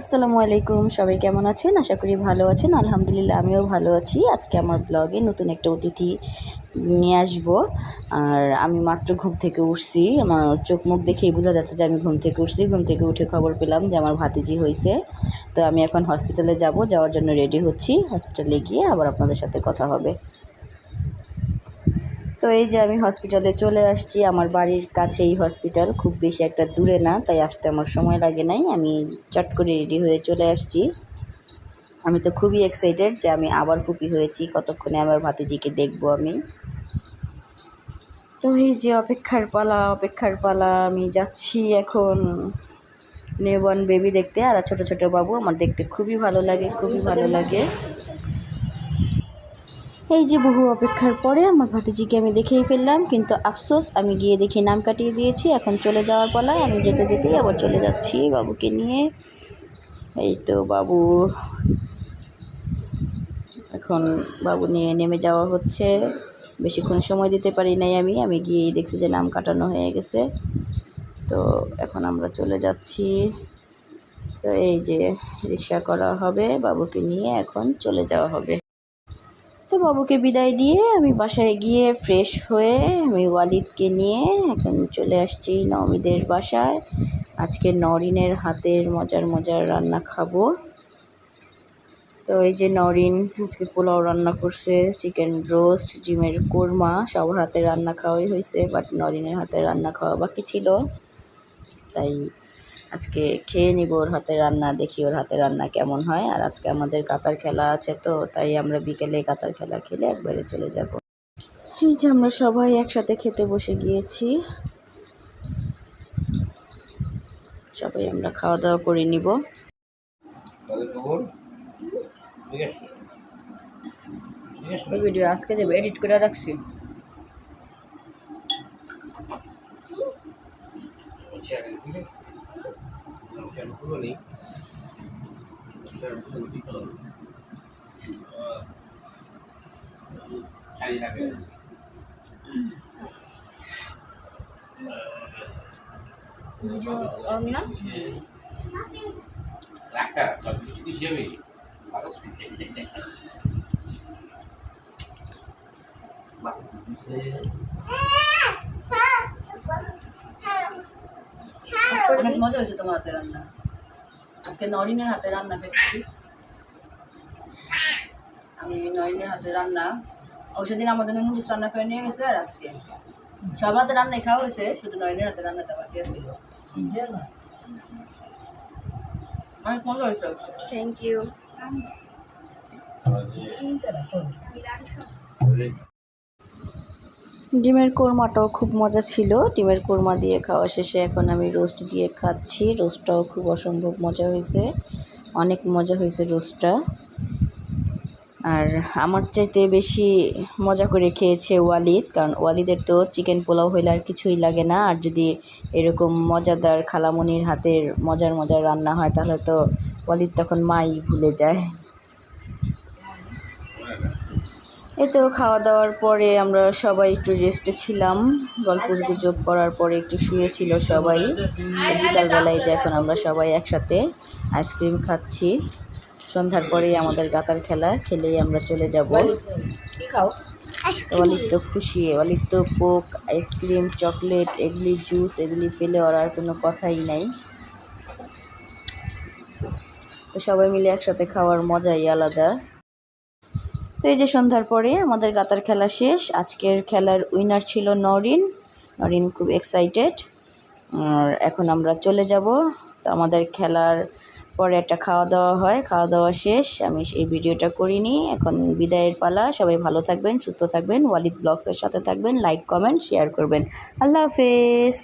আসসালামু আলাইকুম, সবাই কেমন আছেন? আশা করি ভালো আছেন। আলহামদুলিল্লাহ, আমিও ভালো আছি। আজকে আমার ব্লগে নতুন একটা অতিথি নিয়ে আসব। আর আমি মাত্র ঘুম থেকে উঠছি। আমার চোখ মুখ দেখেই বোঝা যাচ্ছে যে আমি ঘুম থেকে উঠছি। ঘুম থেকে উঠে খবর পেলাম যে আমার ভাতিজি হয়েছে। তো আমি এখন হসপিটালে যাব, যাওয়ার জন্য রেডি হচ্ছি। হসপিটালে গিয়ে আবার আপনাদের সাথে কথা হবে। তো এই যে আমি হসপিটালে চলে আসছি, আমার বাড়ির কাছেই হসপিটাল খুব বেশি একটা দূরে না, তাই আসতে আমার সময় লাগে নাই, আমি চট করে রেডি হয়ে চলে আসছি। আমি তো খুবই এক্সাইটেড যে আমি আবার ফুপি হয়েছি, কতক্ষণে আমার ভাতিজিকে দেখব আমি। তো এই যে অপেক্ষার পালা অপেক্ষার পালা, আমি যাচ্ছি এখন নিউবর্ন বেবি দেখতে, আর ছোট ছোট বাবু, আমার দেখতে খুবই ভালো লাগে, খুবই ভালো লাগে। এই যে বহু অপেক্ষার পরে আমার ভাতিজিকে আমি দেখেই ফেললাম, কিন্তু আফসোস, আমি গিয়ে দেখি নাম কাটিয়ে দিয়েছি, এখন চলে যাওয়ার পালায় আমি যেতে যেতেই আবার চলে যাচ্ছি বাবুকে নিয়ে। এই তো বাবু। এখন বাবু নিয়ে নেমে যাওয়া হচ্ছে। বেশিক্ষণ সময় দিতে পারি নাই আমি আমি গিয়েই দেখছি যে নাম কাটানো হয়ে গেছে। তো এখন আমরা চলে যাচ্ছি। তো এই যে রিক্সা করা হবে, বাবুকে নিয়ে এখন চলে যাওয়া হবে। তো বাবুকে বিদায় দিয়ে আমি বাসায় গিয়ে ফ্রেশ হয়ে আমি ওয়ালিদকে নিয়ে এখন চলে আসছি নমিদের বাসায়। আজকে নরিনের হাতের মজার মজার রান্না খাব। তো এই যে নরিন আজকে পোলাও রান্না করছে চিকেন রোস্ট ডিমের কোরমা, সবার হাতে রান্না খাওয়াই হয়েছে বাট নরিনের হাতে রান্না খাওয়া বাকি ছিল। তাই আজকে খেয়ে নিব ওর হাতে রান্না দেখি ওর হাতে রান্না কেমন হয়। আর আজকে আমাদের কাতার খেলা আছে তো তাই আমরা বিকেলে কাতার খেলা খেলে একবারে চলে যাব। এই যে আমরা সবাই একসাথে খেতে বসে গিয়েছি। সবাই আমরা খাওয়া দাওয়া করে নিব। ভিডিও আজকে যাবে এডিট করে রাখছি। আছে পুরো নেই রাখা তোর কিছু কিছু অনেক মজা হয়েছে তোমার হাতে রান্না। আজকে নরিনের হাতে রান্না খেয়েছি আমি নরিনের হাতে রান্না। ও সেদিন আমার জন্য নুডলস রান্না করে নিয়ে গেছে আর আজকে। সব হাতে রান্নাই খাওয়া হয়েছে শুধু নরিনের হাতে রান্নাটা বাকি ছিল অনেক মজা হয়েছে থ্যাংক ইউ ডিমের কোরমাটাও খুব মজা ছিল। ডিমের কোরমা দিয়ে খাওয়া শেষে এখন আমি রোস্ট দিয়ে খাচ্ছি। রোস্টটাও খুব অসম্ভব মজা হয়েছে। অনেক মজা হয়েছে রোস্টটা। আর আমার চাইতে বেশি মজা করে খেয়েছে ওয়ালিদ, কারণ ওয়ালিদের তো চিকেন পোলাও হইলে আর কিছুই লাগে না। আর যদি এরকম মজাদার খালামনির হাতের মজার মজার রান্না হয়, তাহলে তো ওয়ালিদ তখন মাই ভুলে যায় এই তো খাওয়া দাওয়ার পরে আমরা সবাই একটু রেস্টে ছিলাম। গল্প গুজব করার পরে একটু শুয়েছিল সবাই। বিকালবেলায় যে এখন আমরা সবাই একসাথে আইসক্রিম খাচ্ছি। সন্ধ্যার পরেই আমাদের গাতার খেলা, খেলেই আমরা চলে যাব। অলিক তো খুশি অলিক তো কোক আইসক্রিম চকলেট এগুলি জুস এগুলি পেলে ওর আর কোনো কথাই নাই। তো সবাই মিলে একসাথে খাওয়ার মজাই আলাদা। তো এই যে সন্ধ্যার পরে আমাদের গাতার খেলা শেষ। আজকের খেলার উইনার ছিল নরিন। নরিন খুব এক্সাইটেড আর এখন আমরা চলে যাব। তো আমাদের খেলার পরে একটা খাওয়া দাওয়া হয়। খাওয়া দাওয়া শেষ। আমি এই ভিডিওটা করিনি। এখন বিদায়ের পালা। সবাই ভালো থাকবেন, সুস্থ থাকবেন। ওয়ালিদ ব্লগসের সাথে থাকবেন। লাইক কমেন্ট শেয়ার করবেন। আল্লাহ হাফেজ।